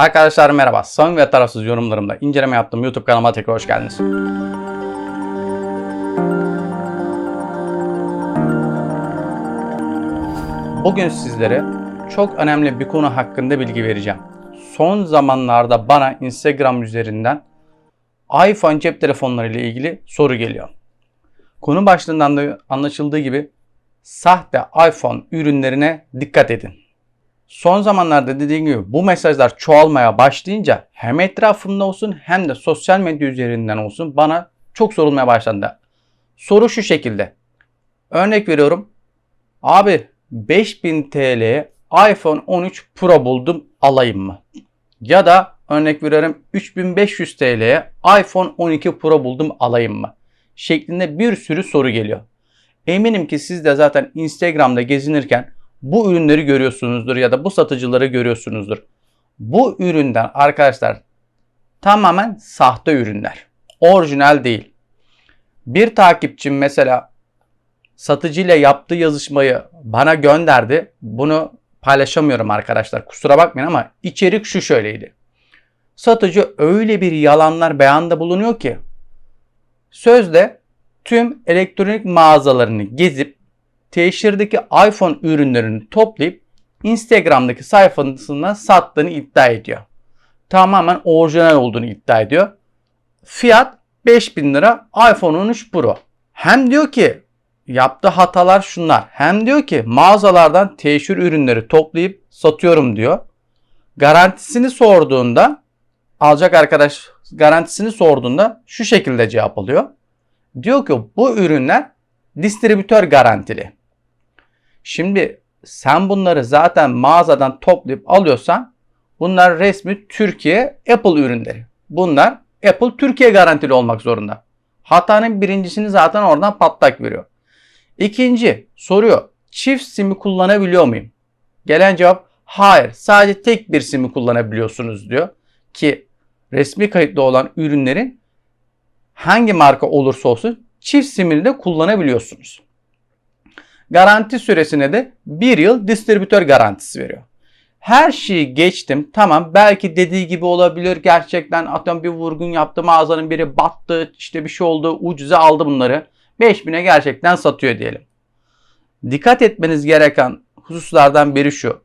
Arkadaşlar merhaba. Samimi ve tarafsız yorumlarımda inceleme yaptığım YouTube kanalıma tekrar hoş geldiniz. Bugün sizlere çok önemli bir konu hakkında bilgi vereceğim. Son zamanlarda bana Instagram üzerinden iPhone cep telefonları ile ilgili soru geliyor. Konu başlığından da anlaşıldığı gibi sahte iPhone ürünlerine dikkat edin. Son zamanlarda dediğim gibi bu mesajlar çoğalmaya başlayınca hem etrafımda olsun hem de sosyal medya üzerinden olsun bana çok sorulmaya başlandı. Soru şu şekilde. Örnek veriyorum. Abi 5000 TL'ye iPhone 13 Pro buldum alayım mı? Ya da örnek veriyorum 3500 TL'ye iPhone 12 Pro buldum alayım mı? Şeklinde bir sürü soru geliyor. Eminim ki siz de zaten Instagram'da gezinirken bu ürünleri görüyorsunuzdur ya da bu satıcıları görüyorsunuzdur. Bu üründen arkadaşlar tamamen sahte ürünler. Orijinal değil. Bir takipçim mesela satıcıyla yaptığı yazışmayı bana gönderdi. Bunu paylaşamıyorum arkadaşlar. Kusura bakmayın ama içerik şu şöyleydi. Satıcı öyle bir yalanlar beyanda bulunuyor ki sözde tüm elektronik mağazalarını gezip teşhirdeki iPhone ürünlerini toplayıp Instagram'daki sayfasına sattığını iddia ediyor. Tamamen orijinal olduğunu iddia ediyor. Fiyat 5000 lira iPhone 13 Pro. Hem diyor ki yaptığı hatalar şunlar. Hem diyor ki mağazalardan teşhir ürünleri toplayıp satıyorum diyor. Garantisini sorduğunda alacak arkadaş garantisini sorduğunda şu şekilde cevap alıyor. Diyor ki bu ürünler distribütör garantili. Şimdi sen bunları zaten mağazadan toplayıp alıyorsan bunlar resmi Türkiye Apple ürünleri. Bunlar Apple Türkiye garantili olmak zorunda. Hatanın birincisini zaten oradan patlak veriyor. İkinci soruyor. Çift simi kullanabiliyor muyum? Gelen cevap hayır. Sadece tek bir simi kullanabiliyorsunuz diyor. Ki resmi kayıtlı olan ürünlerin hangi marka olursa olsun çift simini de kullanabiliyorsunuz. Garanti süresine de bir yıl distribütör garantisi veriyor. Her şeyi geçtim. Tamam belki dediği gibi olabilir. Gerçekten atıyorum bir vurgun yaptı. Mağazanın biri battı. işte bir şey oldu. Ucuza aldı bunları. 5000'e gerçekten satıyor diyelim. Dikkat etmeniz gereken hususlardan biri şu.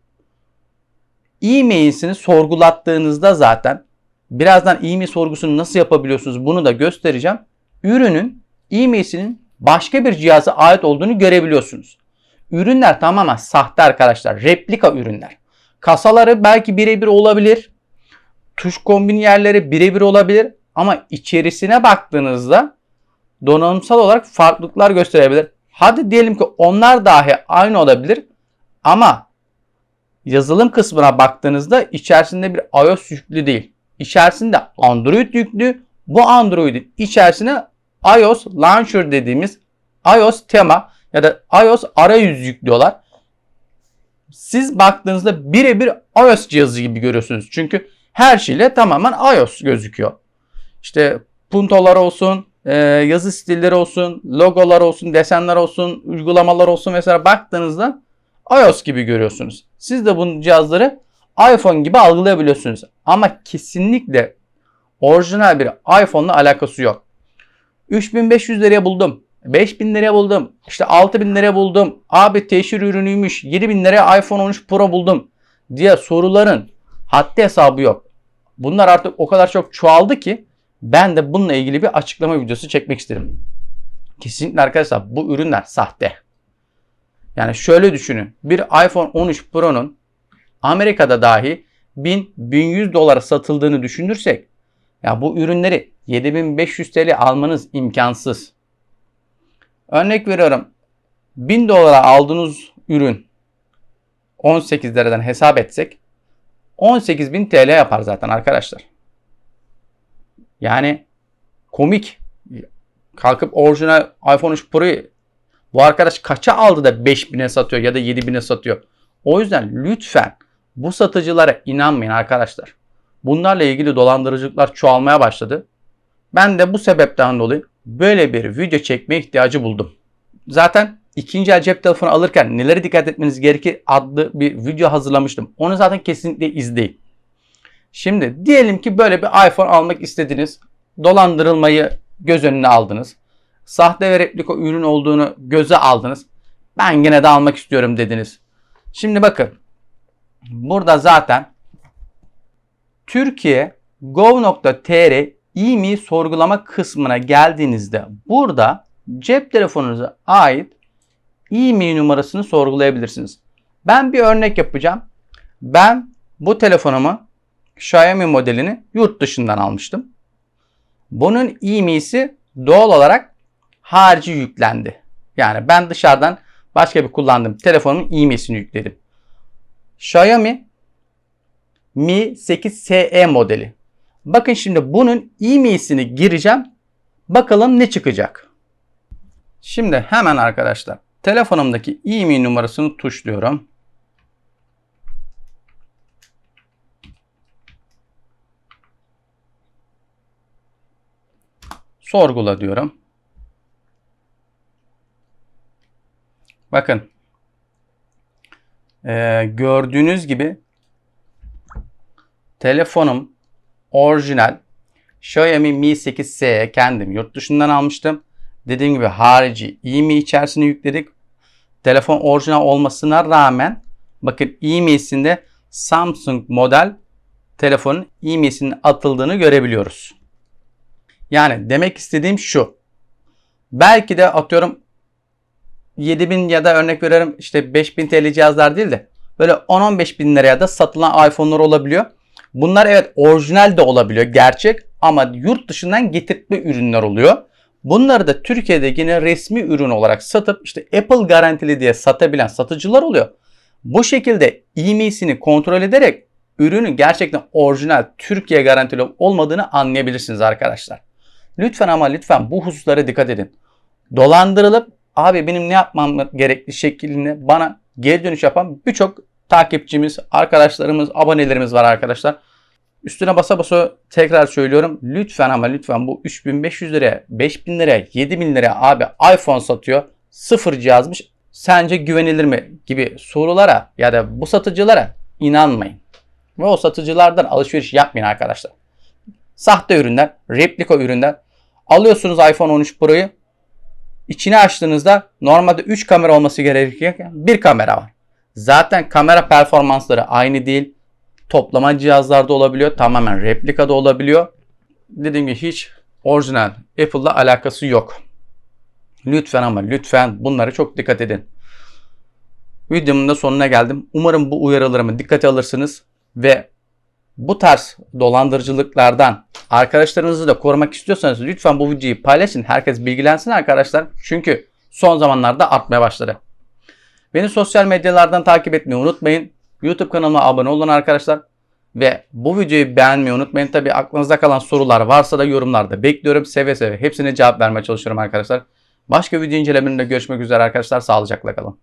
E-mail'sini sorgulattığınızda zaten birazdan e-mail sorgusunu nasıl yapabiliyorsunuz bunu da göstereceğim. Ürünün e-mail'sinin başka bir cihaza ait olduğunu görebiliyorsunuz. Ürünler tamamen sahte arkadaşlar. Replika ürünler. Kasaları belki birebir olabilir. Tuş kombin yerleri birebir olabilir. Ama içerisine baktığınızda donanımsal olarak farklılıklar gösterebilir. Hadi diyelim ki onlar dahi aynı olabilir. Ama yazılım kısmına baktığınızda içerisinde bir iOS yüklü değil. İçerisinde Android yüklü. Bu Android'in içerisine iOS Launcher dediğimiz iOS tema ya da iOS arayüz yüklüyorlar. Siz baktığınızda birebir iOS cihazı gibi görüyorsunuz. Çünkü her şeyle tamamen iOS gözüküyor. İşte puntolar olsun, e, yazı stilleri olsun, logolar olsun, desenler olsun, uygulamalar olsun mesela baktığınızda iOS gibi görüyorsunuz. Siz de bu cihazları iPhone gibi algılayabiliyorsunuz. Ama kesinlikle orijinal bir iPhone'la alakası yok. 3500 liraya buldum. 5000 liraya buldum. İşte 6000 liraya buldum. Abi teşhir ürünüymüş. 7000 liraya iPhone 13 Pro buldum diye soruların haddi hesabı yok. Bunlar artık o kadar çok çoğaldı ki ben de bununla ilgili bir açıklama videosu çekmek istedim. Kesinlikle arkadaşlar bu ürünler sahte. Yani şöyle düşünün. Bir iPhone 13 Pro'nun Amerika'da dahi 1000-1100 dolara satıldığını düşünürsek ya bu ürünleri 7500 TL almanız imkansız. Örnek veriyorum. 1000 dolara aldığınız ürün 18 liradan hesap etsek 18.000 TL yapar zaten arkadaşlar. Yani komik. Kalkıp orijinal iPhone 3 Pro'yu bu arkadaş kaça aldı da 5000'e satıyor ya da 7000'e satıyor. O yüzden lütfen bu satıcılara inanmayın arkadaşlar. Bunlarla ilgili dolandırıcılıklar çoğalmaya başladı. Ben de bu sebepten dolayı böyle bir video çekmeye ihtiyacı buldum. Zaten ikinci el cep telefonu alırken nelere dikkat etmeniz gerekir adlı bir video hazırlamıştım. Onu zaten kesinlikle izleyin. Şimdi diyelim ki böyle bir iPhone almak istediniz. Dolandırılmayı göz önüne aldınız. Sahte ve replika ürün olduğunu göze aldınız. Ben yine de almak istiyorum dediniz. Şimdi bakın. Burada zaten Türkiye gov.tr e sorgulama kısmına geldiğinizde burada cep telefonunuza ait e numarasını sorgulayabilirsiniz. Ben bir örnek yapacağım. Ben bu telefonumu Xiaomi modelini yurt dışından almıştım. Bunun e-mi'si doğal olarak harici yüklendi. Yani ben dışarıdan başka bir kullandığım telefonun e-mi'sini yükledim. Xiaomi Mi 8SE modeli. Bakın şimdi bunun e-mi'sini gireceğim. Bakalım ne çıkacak. Şimdi hemen arkadaşlar telefonumdaki e-mi numarasını tuşluyorum. Sorgula diyorum. Bakın. Ee, gördüğünüz gibi telefonum orijinal Xiaomi Mi 8S kendim yurt dışından almıştım. Dediğim gibi harici e-mi içerisine yükledik. Telefon orijinal olmasına rağmen bakın e-mi'sinde Samsung model telefonun e-mi'sinin atıldığını görebiliyoruz. Yani demek istediğim şu. Belki de atıyorum 7000 ya da örnek veriyorum işte 5000 TL cihazlar değil de böyle 10-15 bin liraya da satılan iPhone'lar olabiliyor. Bunlar evet orijinal de olabiliyor gerçek ama yurt dışından getirtme ürünler oluyor. Bunları da Türkiye'de yine resmi ürün olarak satıp işte Apple garantili diye satabilen satıcılar oluyor. Bu şekilde e kontrol ederek ürünün gerçekten orijinal Türkiye garantili olmadığını anlayabilirsiniz arkadaşlar. Lütfen ama lütfen bu hususlara dikkat edin. Dolandırılıp abi benim ne yapmam gerekli şeklinde bana geri dönüş yapan birçok takipçimiz, arkadaşlarımız, abonelerimiz var arkadaşlar. Üstüne basa basa tekrar söylüyorum. Lütfen ama lütfen bu 3500 liraya, 5000 liraya, 7000 liraya abi iPhone satıyor. Sıfır cihazmış. Sence güvenilir mi? Gibi sorulara ya da bu satıcılara inanmayın. Ve o satıcılardan alışveriş yapmayın arkadaşlar. Sahte ürünler, replika ürünler. Alıyorsunuz iPhone 13 Pro'yu. İçini açtığınızda normalde 3 kamera olması gerekirken bir kamera var. Zaten kamera performansları aynı değil. Toplama cihazlarda olabiliyor. Tamamen replika da olabiliyor. Dediğim gibi hiç orijinal Apple'la alakası yok. Lütfen ama lütfen bunlara çok dikkat edin. Videomun da sonuna geldim. Umarım bu uyarılarımı dikkate alırsınız ve bu tarz dolandırıcılıklardan arkadaşlarınızı da korumak istiyorsanız lütfen bu videoyu paylaşın. Herkes bilgilensin arkadaşlar. Çünkü son zamanlarda artmaya başladı. Beni sosyal medyalardan takip etmeyi unutmayın. YouTube kanalıma abone olun arkadaşlar. Ve bu videoyu beğenmeyi unutmayın. Tabi aklınızda kalan sorular varsa da yorumlarda bekliyorum. Seve seve hepsine cevap vermeye çalışıyorum arkadaşlar. Başka video incelemelerinde görüşmek üzere arkadaşlar. Sağlıcakla kalın.